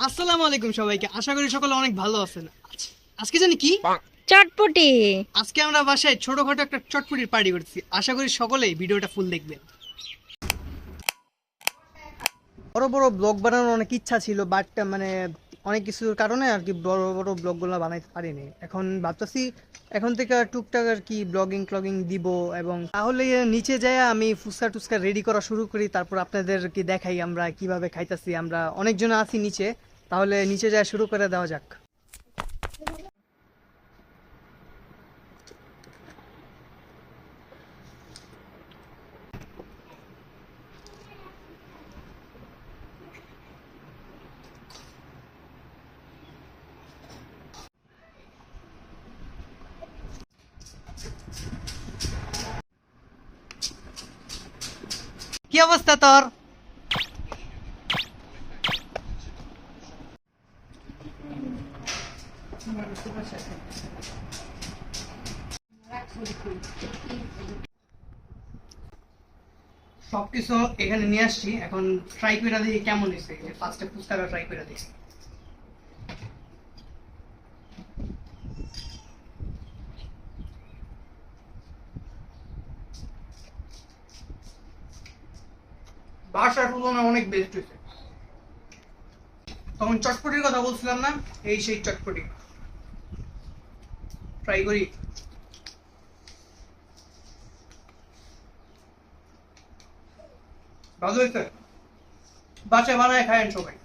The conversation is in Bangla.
আসসালামু আলাইকুম সবাইকে। আশা করি সকলে অনেক ভালো আছেন। আজ- আজকে জানি কি? চটপটি। আজকে আমরা বাসায় ছোটখাটো একটা চটপটির পার্টি করছি। আশা করি সকলেই ভিডিওটা ফুল দেখবেন। বড় বড় ব্লগ বানানোর অনেক ইচ্ছা ছিল বাট মানে অনেক কিছুর কারণে আর কি বড় বড় ব্লগগুলো বানাইতে পারিনি। এখন ভাবতেছি এখন থেকে টুকটাক আর কি ব্লগিং ক্লগিং দিব এবং তাহলে নিচে যায় আমি ফুচকা টুচকা রেডি করা শুরু করি তারপর আপনাদের কি দেখাই আমরা কীভাবে খাইতাছি আমরা অনেকজন আছি নিচে। তাহলে নিচে যায় শুরু করে দেওয়া যাক। কি অবস্থা তোর? সবকিছু এখানে নিয়ে আসছি। এখন ট্রাই করে দেখি কেমন হয়েছে। ফার্স্টে ফুচকাটা ট্রাই করে দেখি। বাসার তুলনায় অনেক বেস্ট হয়েছে। তখন চটপটির কথা বলছিলাম না? এই সেই চটপটি। ট্রাই করি। ভালো হয়েছে। বাচ্চা বানায় খায়েন সবাই।